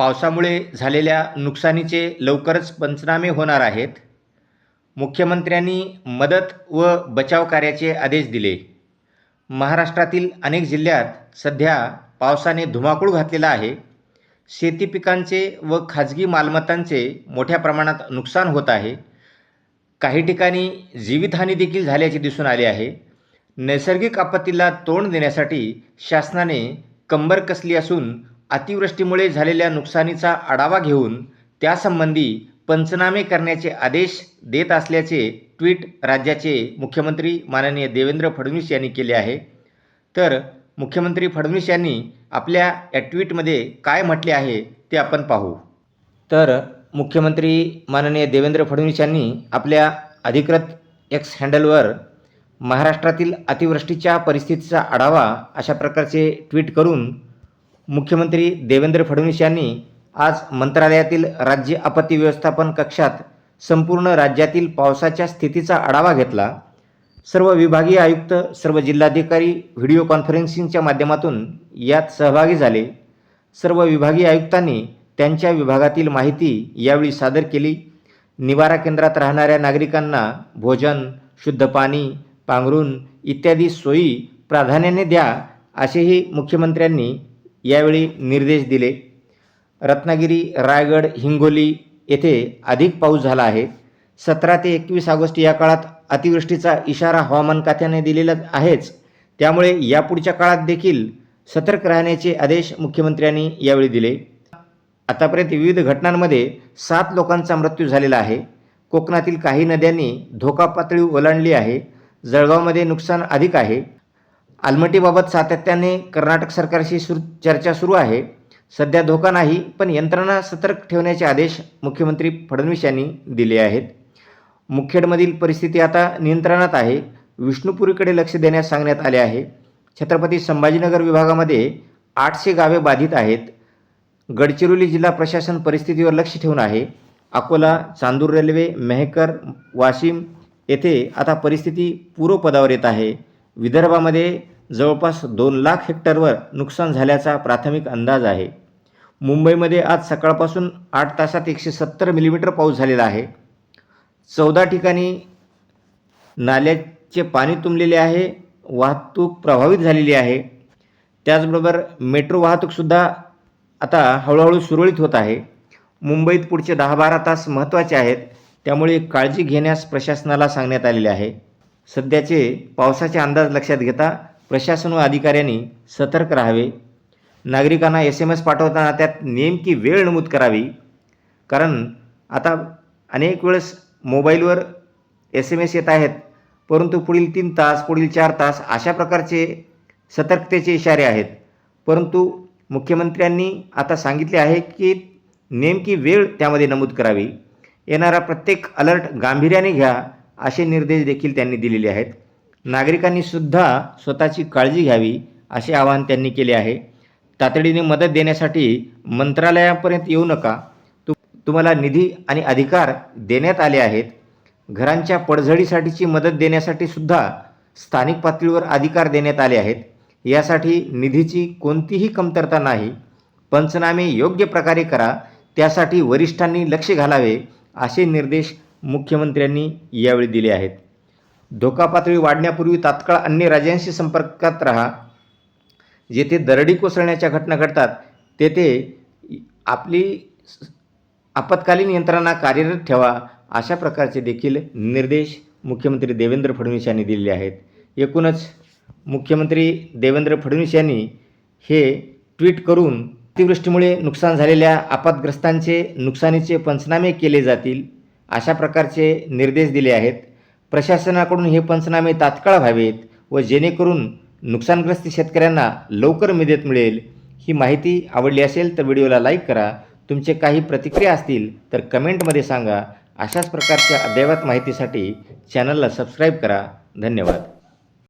पावसामुळे झालेल्या नुकसानीचे लवकरच पंचनामे होणार आहेत. मुख्यमंत्र्यांनी मदत व बचाव कार्याचे आदेश दिले. महाराष्ट्रातील अनेक जिल्ह्यात सध्या पावसाने धुमाकूळ घातलेला आहे. शेती पिकांचे व खाजगी मालमत्तांचे मोठ्या प्रमाणात नुकसान होत आहे. काही ठिकाणी जीवितहानी देखील झाल्याचे दिसून आले आहे. नैसर्गिक आपत्तीला तोंड देण्यासाठी शासनाने कंबर कसली असून अतिवृष्टीमुळे झालेल्या नुकसानीचा आढावा घेऊन त्यासंबंधी पंचनामे करण्याचे आदेश देत असल्याचे ट्विट राज्याचे मुख्यमंत्री माननीय देवेंद्र फडणवीस यांनी केले आहे. तर मुख्यमंत्री फडणवीस यांनी आपल्या या ट्विटमध्ये काय म्हटले आहे ते आपण पाहू. तर मुख्यमंत्री माननीय देवेंद्र फडणवीस यांनी आपल्या अधिकृत एक्स हँडलवर महाराष्ट्रातील अतिवृष्टीच्या परिस्थितीचा आढावा अशा प्रकारचे ट्विट करून मुख्यमंत्री देवेंद्र फडणवीस यांनी आज मंत्रालयातील राज्य आपत्ती व्यवस्थापन कक्षात संपूर्ण राज्यातील पावसाच्या स्थितीचा आढावा घेतला. सर्व विभागीय आयुक्त सर्व जिल्हाधिकारी व्हिडिओ कॉन्फरन्सिंगच्या माध्यमातून यात सहभागी झाले. सर्व विभागीय आयुक्तांनी त्यांच्या विभागातील माहिती यावेळी सादर केली. निवारा केंद्रात राहणाऱ्या नागरिकांना भोजन शुद्ध पाणी पांघरूण इत्यादी सोयी प्राधान्याने द्या असेही मुख्यमंत्र्यांनी यावेळी निर्देश दिले. रत्नागिरी रायगड हिंगोली येथे अधिक पाऊस झाला आहे. सतरा ते एकवीस ऑगस्ट या काळात अतिवृष्टीचा इशारा हवामान खात्याने दिलेला आहेच. त्यामुळे यापुढच्या काळात देखील सतर्क राहण्याचे आदेश मुख्यमंत्र्यांनी यावेळी दिले. आतापर्यंत विविध घटनांमध्ये सात लोकांचा मृत्यू झालेला आहे. कोकणातील काही नद्यांनी धोका पातळी ओलांडली आहे. जळगावमध्ये नुकसान अधिक आहे. आलमटीबाबत सातत्याने कर्नाटक सरकारशी सुरू चर्चा सुरू आहे. सध्या धोका नाही पण यंत्रणा सतर्क ठेवण्याचे आदेश मुख्यमंत्री फडणवीस यांनी दिले आहेत. मुखेडमधील परिस्थिती आता नियंत्रणात आहे. विष्णुपुरीकडे लक्ष देण्यास सांगण्यात आले आहे. छत्रपती संभाजीनगर विभागामध्ये आठशे गावे बाधित आहेत. गडचिरोली जिल्हा प्रशासन परिस्थितीवर लक्ष ठेवून आहे. अकोला चांदूर रेल्वे मेहकर वाशिम येथे आता परिस्थिती पूर्वपदावर येत आहे. विदर्भामध्ये जवळपास दोन लाख हेक्टरवर नुकसान झाल्याचा प्राथमिक अंदाज आहे. मुंबईमध्ये आज सकाळपासून आठ तासात एकशे सत्तर मिलीमीटर पाऊस झालेला आहे. चौदा ठिकाणी नाल्याचे पाणी तुंबलेले आहे वाहतूक प्रभावित झालेली आहे. त्याचबरोबर मेट्रो वाहतूकसुद्धा आता हळूहळू सुरळीत होत आहे. मुंबईत पुढचे दहा बारा तास महत्त्वाचे आहेत त्यामुळे काळजी घेण्यास प्रशासनाला सांगण्यात आलेले आहे. सध्याचे पावसाचे अंदाज लक्षात घेता प्रशासन व अधिकाऱ्यांनी सतर्क राहावे. नागरिकांना एस एम एस पाठवताना त्यात नेमकी वेळ नमूद करावी. कारण आता अनेक वेळेस मोबाईलवर एस एम एस येत आहेत. परंतु पुढील तीन तास पुढील चार तास अशा प्रकारचे सतर्कतेचे इशारे आहेत. परंतु मुख्यमंत्र्यांनी आता सांगितले आहे की नेमकी वेळ त्यामध्ये नमूद करावी. येणारा प्रत्येक अलर्ट गांभीर्याने घ्या असे निर्देश देखील त्यांनी दिलेले आहेत. नागरिकांनी सुद्धा स्वतःची काळजी घ्यावी असे आवाहन त्यांनी केले आहे. तातडीने मदत देण्यासाठी मंत्रालयापर्यंत येऊ नका. तु तुम्हाला निधी आणि अधिकार देण्यात आले आहेत. घरांच्या पडझडीसाठीची मदत देण्यासाठी सुद्धा स्थानिक पातळीवर अधिकार देण्यात आले आहेत. यासाठी निधीची कोणतीही कमतरता नाही. पंचनामे योग्य प्रकारे करा. त्यासाठी वरिष्ठांनी लक्ष घालावे असे निर्देश मुख्यमंत्र्यांनी यावेळी दिले आहेत. धोका पातळी वाढण्यापूर्वी तात्काळ अन्य राज्यांशी संपर्कात राहा. जेथे दरडी कोसळण्याच्या घटना घडतात तेथे आपली आपत्कालीन यंत्रणा कार्यरत ठेवा अशा प्रकारचे देखील निर्देश मुख्यमंत्री देवेंद्र फडणवीस यांनी दिलेले आहेत. एकूणच मुख्यमंत्री देवेंद्र फडणवीस यांनी हे ट्विट करून अतिवृष्टीमुळे नुकसान झालेल्या आपत्ग्रस्तांचे नुकसानीचे पंचनामे केले जातील अशा प्रकारचे निर्देश दिले आहेत. प्रशासनाकडून हे पंचनामे तात्काळ व्हावेत व जेणेकरून नुकसानग्रस्त शेतकऱ्यांना लवकर मदत मिळेल. ही माहिती आवडली असेल तर व्हिडिओला लाईक करा. तुमचे काही प्रतिक्रिया असतील तर कमेंटमध्ये सांगा. अशाच प्रकारच्या अद्ययावत माहितीसाठी चॅनलला सबस्क्राईब करा. धन्यवाद.